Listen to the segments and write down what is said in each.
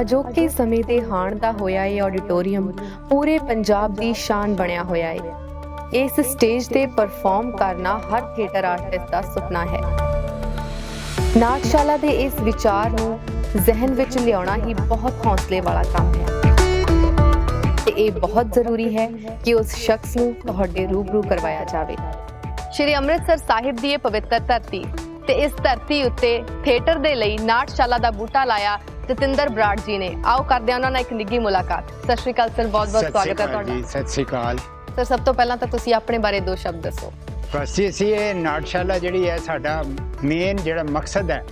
ਅਜੋਕੇ ਸਮੇਂ ਦੇ ਹਾਣ ਦਾ ਹੋਇਆ ਇਹ ਆਡੀਟੋਰੀਅਮ ਪੂਰੇ ਪੰਜਾਬ ਦੀ ਸ਼ਾਨ ਬਣਿਆ ਹੋਇਆ ਹੈ ਇਸ ਸਟੇਜ ਤੇ ਪਰਫਾਰਮ ਕਰਨਾ ਹਰ ਥੀਏਟਰ ਆਰਟਿਸਟ ਦਾ ਸੁਪਨਾ ਹੈ। ਨਾਟਸ਼ਾਲਾ ਦੇ ਇਸ ਵਿਚਾਰ ਨੂੰ ਜ਼ਿਹਨ ਵਿੱਚ ਲਿਆਉਣਾ ਹੀ ਬਹੁਤ ਹੌਸਲੇ ਵਾਲਾ ਕੰਮ ਹੈ। ਤੇ ਇਹ ਬਹੁਤ ਜ਼ਰੂਰੀ ਹੈ ਕਿ ਉਸ ਸ਼ਖਸ ਨੂੰ ਤੁਹਾਡੇ ਰੂਬਰੂ ਕਰਵਾਇਆ ਜਾਵੇ। ਸ਼੍ਰੀ ਅੰਮ੍ਰਿਤਸਰ ਸਾਹਿਬ ਦੀ ਇਹ ਪਵਿੱਤਰ ਧਰਤੀ ਤੇ ਇਸ ਧਰਤੀ ਉੱਤੇ ਥੀਏਟਰ ਦੇ ਲਈ ਨਾਟਸ਼ਾਲਾ ਦਾ ਬੂਟਾ ਲਾਇਆ ਜਤਿੰਦਰ ਬਰਾੜ ਜੀ ਨੇ। ਆਓ ਕਰਦੇ ਹਾਂ ਉਹਨਾਂ ਨਾਲ ਇੱਕ ਨਿੱਘੀ ਮੁਲਾਕਾਤ। ਸਤਿ ਸ਼੍ਰੀ ਅਕਾਲ ਸਰ ਬਹੁਤ ਬਹੁਤ ਸਵਾਗਤ ਹੈ ਤੁਹਾਡਾ। ਸਤਿ ਸ੍ਰੀ ਅਕਾਲ। ਸਰ ਸਭ ਤੋਂ ਪਹਿਲਾਂ ਤਾਂ ਤੁਸੀਂ ਆਪਣੇ ਬਾਰੇ ਦੋ ਸ਼ਬਦ ਦੱਸੋ। ਜੀ, ਅਸੀਂ ਇਹ ਨਾਟਸ਼ਾਲਾ ਜਿਹੜੀ ਹੈ ਸਾਡਾ ਮੇਨ ਜਿਹੜਾ ਮਕਸਦ ਹੈ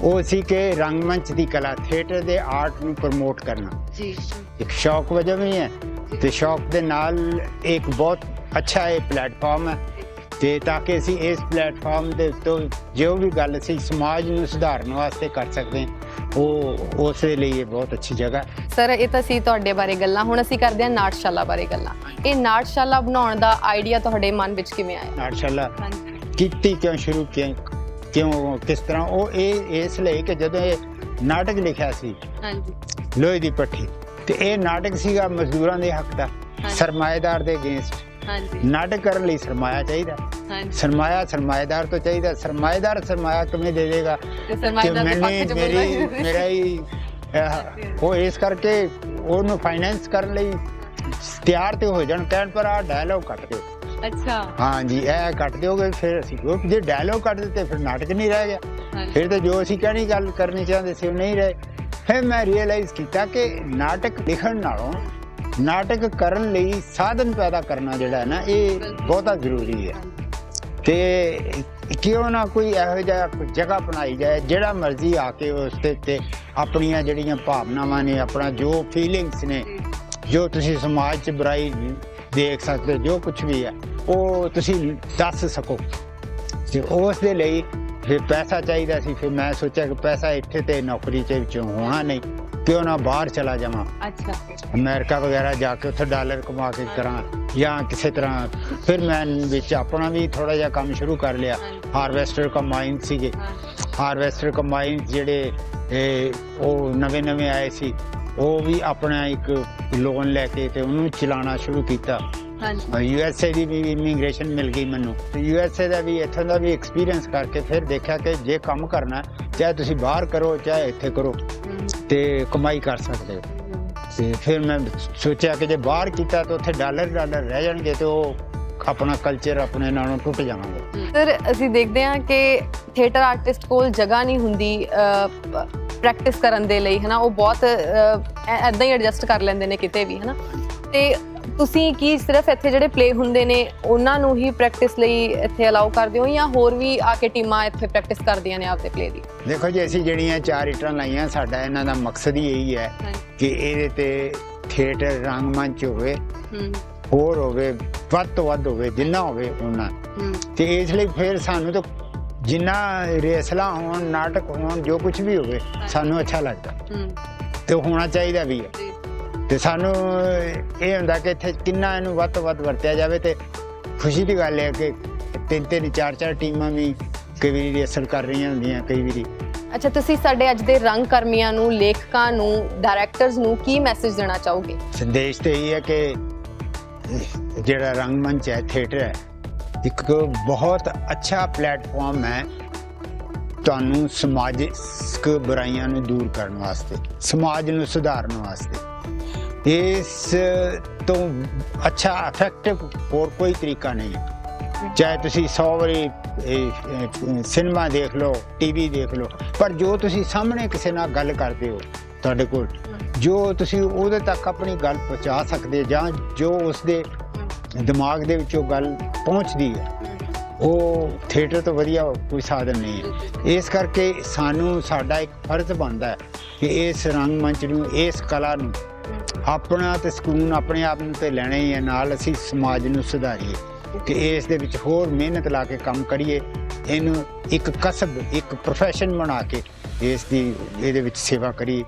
ਉਹ ਸੀ ਕਿ ਰੰਗਮੰਚ ਦੀ ਕਲਾ ਥੀਏਟਰ ਦੇ ਆਰਟ ਨੂੰ ਪ੍ਰਮੋਟ ਕਰਨਾ। ਜੀ। ਇੱਕ ਸ਼ੌਕ ਵਜੋਂ ਵੀ ਹੈ ਤੇ ਸ਼ੌਕ ਦੇ ਨਾਲ ਇੱਕ ਬਹੁਤ ਅੱਛਾ ਇਹ ਪਲੇਟਫਾਰਮ ਹੈ। ਤੇ ਤਾਂ ਕਿ ਅਸੀਂ ਇਸ ਪਲੇਟਫਾਰਮ ਦੇ ਉੱਤੇ ਜੋ ਵੀ ਗੱਲ ਅਸੀਂ ਸਮਾਜ ਨੂੰ ਸੁਧਾਰਨ ਵਾਸਤੇ ਕਰ ਸਕਦੇ ਹਾਂ ਉਹ ਉਸ ਦੇ ਲਈ ਇਹ ਬਹੁਤ ਅੱਛੀ ਜਗ੍ਹਾ ਸਰ ਇਹ ਤਾਂ ਸੀ ਤੁਹਾਡੇ ਬਾਰੇ ਗੱਲਾਂ ਹੁਣ ਅਸੀਂ ਕਰਦੇ ਹਾਂ ਨਾਟਸ਼ਾਲਾ ਬਾਰੇ ਗੱਲਾਂ। ਇਹ ਨਾਟਸ਼ਾਲਾ ਬਣਾਉਣ ਦਾ ਆਈਡੀਆ ਤੁਹਾਡੇ ਮਨ ਵਿੱਚ ਕਿਵੇਂ ਆਇਆ? ਨਾਟਸ਼ਾਲਾ ਹਾਂਜੀ। ਕੀਤੀ ਕਿਉਂ ਸ਼ੁਰੂ ਕਿਉਂ ਕਿਉਂ ਕਿਸ ਤਰ੍ਹਾਂ? ਉਹ ਇਹ ਇਸ ਲਈ ਕਿ ਜਦੋਂ ਇਹ ਨਾਟਕ ਲਿਖਿਆ ਸੀ ਹਾਂਜੀ। ਲੋਹੇ ਦੀ ਪੱਠੀ ਤੇ ਇਹ ਨਾਟਕ ਸੀਗਾ ਮਜ਼ਦੂਰਾਂ ਦੇ ਹੱਕ ਦਾ। ਸਰਮਾਏਦਾਰ ਦੇ ਅਗੇਂਸਟ। ਹਾਂਜੀ। ਨਾਟਕ ਕਰਨ ਲਈ ਸਰਮਾਇਆ ਚਾਹੀਦਾ। ਹਾਂਜੀ। ਸਰਮਾਇਆ ਸਰਮਾਏਦਾਰ ਤੋਂ ਚਾਹੀਦਾ। ਸਰਮਾਏਦਾਰ ਸਰਮਾਇਆ ਕਿਵੇਂ ਦੇ ਦੇਗਾ? ਤੇ ਦੇ ਪੱਖ ਚ ਮੇਰੀ ਹੀ ਅਹ, ਉਹ ਇਸ ਕਰਕੇ ਉਹਨੂੰ ਫਾਈਨੈਂਸ ਕਰਨ ਲਈ ਤਿਆਰ ਤੇ ਹੋ ਜਾਣ। ਕਹਿਣ ਪਰ ਆ ਡਾਇਲੌਗ ਕੱਟ ਦਿਓ। ਅੱਛਾ। ਹਾਂ ਜੀ ਇਹ ਕੱਟ ਦਿਓਗੇ ਫਿਰ ਅਸੀਂ ਉਹ ਜੇ ਡਾਇਲੌਗ ਕੱਟ ਦਿੱਤੇ ਫਿਰ ਨਾਟਕ ਨਹੀਂ ਰਹਿ ਗਿਆ। ਹਾਂਜੀ। ਫਿਰ ਤਾਂ ਜੋ ਅਸੀਂ ਕਹਿਣੀ ਗੱਲ ਕਰਨੀ ਚਾਹੁੰਦੇ ਸੀ ਉਹ ਨਹੀਂ ਰਹੇ। ਫਿਰ ਮੈਂ ਰੀਅਲਾਈਜ਼ ਕੀਤਾ ਕਿ ਨਾਟਕ ਲਿਖਣ ਨਾਲੋਂ ਨਾਟਕ ਕਰਨ ਲਈ ਸਾਧਨ ਪੈਦਾ ਕਰਨਾ ਜਿਹੜਾ ਹੈ ਨਾ ਇਹ ਬਹੁਤਾ ਜ਼ਰੂਰੀ ਹੈ। ਤੇ ਕਿਉਂ ਨਾ ਕੋਈ ਇਹੋ ਜਿਹਾ ਜਗ੍ਹਾ ਬਣਾਈ ਜਾਏ ਜਿਹੜਾ ਮਰਜ਼ੀ ਆ ਕੇ ਉਸ ਦੇ ਉੱਤੇ ਆਪਣੀਆਂ ਜਿਹੜੀਆਂ ਭਾਵਨਾਵਾਂ ਨੇ ਆਪਣਾ ਜੋ ਫੀਲਿੰਗਸ ਨੇ ਜੋ ਤੁਸੀਂ ਸਮਾਜ 'ਚ ਬੁਰਾਈ ਦੇਖ ਸਕਦੇ ਹੋ, ਜੋ ਕੁਝ ਵੀ ਹੈ ਉਹ ਤੁਸੀਂ ਦੱਸ ਸਕੋ। ਤੇ ਉਸ ਦੇ ਲਈ ਫਿਰ ਪੈਸਾ ਚਾਹੀਦਾ ਸੀ ਫਿਰ ਮੈਂ ਸੋਚਿਆ ਕਿ ਪੈਸਾ ਇੱਥੇ ਤੇ ਨੌਕਰੀ ਦੇ ਵਿੱਚੋਂ ਹੋਣਾ ਨਹੀਂ। ਕਿਉਂ ਨਾ ਬਾਹਰ ਚਲਾ ਜਾਵਾਂ। ਅੱਛਾ। ਅਮਰੀਕਾ ਵਗੈਰਾ ਜਾ ਕੇ ਉੱਥੇ ਡਾਲਰ ਕਮਾ ਕੇ ਕਰਾਂ ਜਾਂ ਕਿਸੇ ਤਰ੍ਹਾਂ। ਫਿਰ ਮੈਂ ਵਿੱਚ ਆਪਣਾ ਵੀ ਥੋੜਾ ਜਿਹਾ ਕੰਮ ਸ਼ੁਰੂ ਕਰ ਲਿਆ। ਹਾਰਵੈਸਟਰ ਕੰਬਾਈਨ ਸੀਗੇ। ਹਾਰਵੈਸਟਰ ਕੰਬਾਈਨ ਜਿਹੜੇ ਇਹ, ਉਹ ਨਵੇਂ ਨਵੇਂ ਆਏ ਸੀ। ਉਹ ਵੀ ਆਪਣਾ ਇੱਕ ਲੋਨ ਲੈ ਕੇ ਤੇ ਉਹਨੂੰ ਚਲਾਉਣਾ ਸ਼ੁਰੂ ਕੀਤਾ। ਹਾਂਜੀ। ਯੂ ਐਸ ਏ ਦੀ ਵੀ ਇਮੀਗ੍ਰੇਸ਼ਨ ਮਿਲ ਗਈ ਮੈਨੂੰ। ਤੇ ਯੂ ਐਸ ਏ ਦਾ ਵੀ ਇੱਥੋਂ ਦਾ ਵੀ ਐਕਸਪੀਰੀਅੰਸ ਕਰਕੇ ਫਿਰ ਦੇਖਿਆ ਕਿ ਜੇ ਕੰਮ ਕਰਨਾ ਚਾਹੇ ਤੁਸੀਂ ਬਾਹਰ ਕਰੋ ਚਾਹੇ ਇੱਥੇ ਕਰੋ। ਤੇ ਕਮਾਈ ਕਰ ਸਕਦੇ ਹੋ। ਤੇ ਫਿਰ ਮੈਂ ਸੋਚਿਆ ਕਿ ਜੇ ਬਾਹਰ ਕੀਤਾ ਤਾਂ ਉੱਥੇ ਡਾਲਰ ਡਾਲਰ ਰਹਿ ਜਾਣਗੇ ਤੇ ਉਹ ਆਪਣਾ ਕਲਚਰ ਆਪਣੇ ਨਾਲੋਂ ਟੁੱਟ ਜਾਵਾਂਗੇ। ਸਰ, ਅਸੀਂ ਦੇਖਦੇ ਹਾਂ ਕਿ ਥੀਏਟਰ ਆਰਟਿਸਟ ਕੋਲ ਜਗ੍ਹਾ ਨਹੀਂ ਹੁੰਦੀ ਪ੍ਰੈਕਟਿਸ ਕਰਨ ਦੇ ਲਈ, ਹਨਾ? ਉਹ ਬਹੁਤ ਐਦਾਂ ਹੀ ਐਡਜਸਟ ਕਰ ਲੈਂਦੇ ਨੇ ਕਿਤੇ ਵੀ, ਹਨਾ? ਤੇ ਤੁਸੀਂ ਕੀ ਸਿਰਫ ਇੱਥੇ ਜਿਹੜੇ ਪਲੇ ਹੁੰਦੇ ਨੇ ਉਹਨਾਂ ਨੂੰ ਹੀ ਪ੍ਰੈਕਟਿਸ ਲਈ ਇੱਥੇ ਅਲਾਉ ਕਰਦੇ ਹੋ ਜਾਂ ਹੋਰ ਵੀ ਆ ਕੇ ਟੀਮਾਂ ਇੱਥੇ ਪ੍ਰੈਕਟਿਸ ਕਰਦੀਆਂ ਨੇ ਆਪਦੇ ਪਲੇ ਦੀ? ਦੇਖੋ ਜੀ ਅਸੀਂ ਜਿਹੜੀਆਂ ਚਾਰ ਇਟਾਂ ਲਾਈਆਂ ਸਾਡਾ ਇਹਨਾਂ ਦਾ ਮਕਸਦ ਹੀ ਇਹੀ ਹੈ ਕਿ ਇਹਦੇ ਤੇ ਥੀਏਟਰ ਰੰਗਮੰਚ ਹੋਵੇ ਹੂੰ। ਹੋਰ ਹੋਵੇ ਵੱਧ ਤੋਂ ਵੱਧ ਹੋਵੇ ਜਿੰਨਾ ਹੋਵੇ ਉਹਨਾਂ ਤੇ ਇਸ ਲਈ ਫਿਰ ਸਾਨੂੰ ਤਾਂ ਜਿੰਨਾ ਰੇਸਲਾ ਹੋਣ ਨਾਟਕ ਹੋਣ ਜੋ ਕੁਝ ਵੀ ਹੋਵੇ ਸਾਨੂੰ ਅੱਛਾ ਲੱਗਦਾ। ਤੇ ਹੋਣਾ ਚਾਹੀਦਾ ਵੀ ਹੈ। ਤੇ ਸਾਨੂੰ ਇਹ ਹੁੰਦਾ ਕਿ ਇੱਥੇ ਕਿੰਨਾ ਇਹਨੂੰ ਵੱਧ ਤੋਂ ਵੱਧ ਵਰਤਿਆ ਜਾਵੇ ਤੇ ਖੁਸ਼ੀ ਦੀ ਗੱਲ ਹੈ ਕਿ ਤਿੰਨ ਤਿੰਨ ਚਾਰ ਚਾਰ ਟੀਮਾਂ ਵੀ ਕਈ ਵਾਰੀ ਰਿਹਰਸਲ ਕਰ ਰਹੀਆਂ ਹੁੰਦੀਆਂ ਕਈ ਵਾਰੀ। ਅੱਛਾ ਤੁਸੀਂ ਸਾਡੇ ਅੱਜ ਦੇ ਰੰਗ ਕਰਮੀਆਂ ਨੂੰ ਲੇਖਕਾਂ ਨੂੰ ਡਾਇਰੈਕਟਰਸ ਨੂੰ ਕੀ ਮੈਸੇਜ ਦੇਣਾ ਚਾਹੋਗੇ? ਸੰਦੇਸ਼ ਤੇ ਇਹ ਹੈ ਕਿ ਜਿਹੜਾ ਰੰਗਮੰਚ ਹੈ ਥੀਏਟਰ ਹੈ ਇੱਕ ਬਹੁਤ ਅੱਛਾ ਪਲੇਟਫਾਰਮ ਹੈ ਤੁਹਾਨੂੰ ਸਮਾਜਿਕ ਬੁਰਾਈਆਂ ਨੂੰ ਦੂਰ ਕਰਨ ਵਾਸਤੇ ਸਮਾਜ ਨੂੰ ਸੁਧਾਰਨ ਵਾਸਤੇ। ਇਸ ਤੋਂ ਅੱਛਾ ਇਫੈਕਟਿਵ ਹੋਰ ਕੋਈ ਤਰੀਕਾ ਨਹੀਂ। ਚਾਹੇ ਤੁਸੀਂ 100 ਵਾਰੀ ਸਿਨੇਮਾ ਦੇਖ ਲਓ ਟੀਵੀ ਦੇਖ ਲਓ, ਪਰ ਜੋ ਤੁਸੀਂ ਸਾਹਮਣੇ ਕਿਸੇ ਨਾਲ ਗੱਲ ਕਰਦੇ ਹੋ ਤੁਹਾਡੇ ਕੋਲ, ਜੋ ਤੁਸੀਂ ਉਹਦੇ ਤੱਕ ਆਪਣੀ ਗੱਲ ਪਹੁੰਚਾ ਸਕਦੇ ਜਾਂ ਜੋ ਉਸਦੇ ਦਿਮਾਗ ਦੇ ਵਿੱਚੋਂ ਗੱਲ ਪਹੁੰਚਦੀ ਹੈ, ਉਹ ਥੀਏਟਰ ਤੋਂ ਵਧੀਆ ਕੋਈ ਸਾਧਨ ਨਹੀਂ ਹੈ। ਇਸ ਕਰਕੇ ਸਾਨੂੰ ਸਾਡਾ ਇੱਕ ਫਰਜ਼ ਬਣਦਾ ਹੈ ਕਿ ਇਸ ਰੰਗਮੰਚ ਨੂੰ, ਇਸ ਕਲਾ ਨੂੰ ਆਪਣਾ ਤੇ ਸਕੂਨ ਆਪਣੇ ਆਪ ਨੂੰ ਤੇ ਲੈਣਾ ਹੀ ਹੈ, ਨਾਲ ਅਸੀਂ ਸਮਾਜ ਨੂੰ ਸੁਧਾਰੀਏ ਕਿ ਇਸ ਦੇ ਵਿੱਚ ਹੋਰ ਮਿਹਨਤ ਲਾ ਕੇ ਕੰਮ ਕਰੀਏ, ਇਹਨੂੰ ਇੱਕ ਕਸਬ, ਇੱਕ ਪ੍ਰੋਫੈਸ਼ਨ ਬਣਾ ਕੇ ਇਸ ਦੀ, ਇਹਦੇ ਵਿੱਚ ਸੇਵਾ ਕਰੀਏ।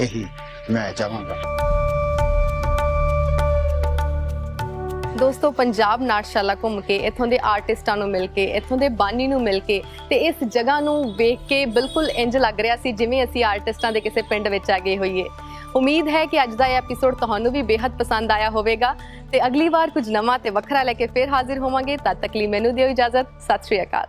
ਇਹੀ ਮੈਂ ਚਾਹਾਂਗਾ। ਦੋਸਤੋ, ਪੰਜਾਬ ਨਾਟਸ਼ਾਲਾ ਘੁੰਮ ਕੇ, ਇੱਥੋਂ ਦੇ ਆਰਟਿਸਟਾਂ ਨੂੰ ਮਿਲ ਕੇ, ਇੱਥੋਂ ਦੇ ਬਾਨੀ ਨੂੰ ਮਿਲ ਕੇ ਤੇ ਇਸ ਜਗ੍ਹਾ ਨੂੰ ਵੇਖ ਕੇ ਬਿਲਕੁਲ ਇੰਜ ਲੱਗ ਰਿਹਾ ਸੀ ਜਿਵੇਂ ਅਸੀਂ ਆਰਟਿਸਟਾਂ ਦੇ ਕਿਸੇ ਪਿੰਡ ਵਿੱਚ ਆ ਗਏ ਹੋਈਏ। ਉਮੀਦ ਹੈ ਕਿ ਅੱਜ ਦਾ ਇਹ ਐਪੀਸੋਡ ਤੁਹਾਨੂੰ ਵੀ ਬੇहद ਪਸੰਦ ਆਇਆ ਹੋਵੇਗਾ। ਤੇ ਅਗਲੀ ਵਾਰ ਕੁਝ ਨਵਾਂ ਤੇ ਵੱਖਰਾ ਲੈ ਕੇ ਫਿਰ ਹਾਜ਼ਰ ਹੋਵਾਂਗੇ। ਤਦ ਤੱਕ ਲਈ ਮੈਨੂੰ ਦਿਓ ਇਜਾਜ਼ਤ। ਸਤਿ ਸ਼੍ਰੀ ਅਕਾਲ।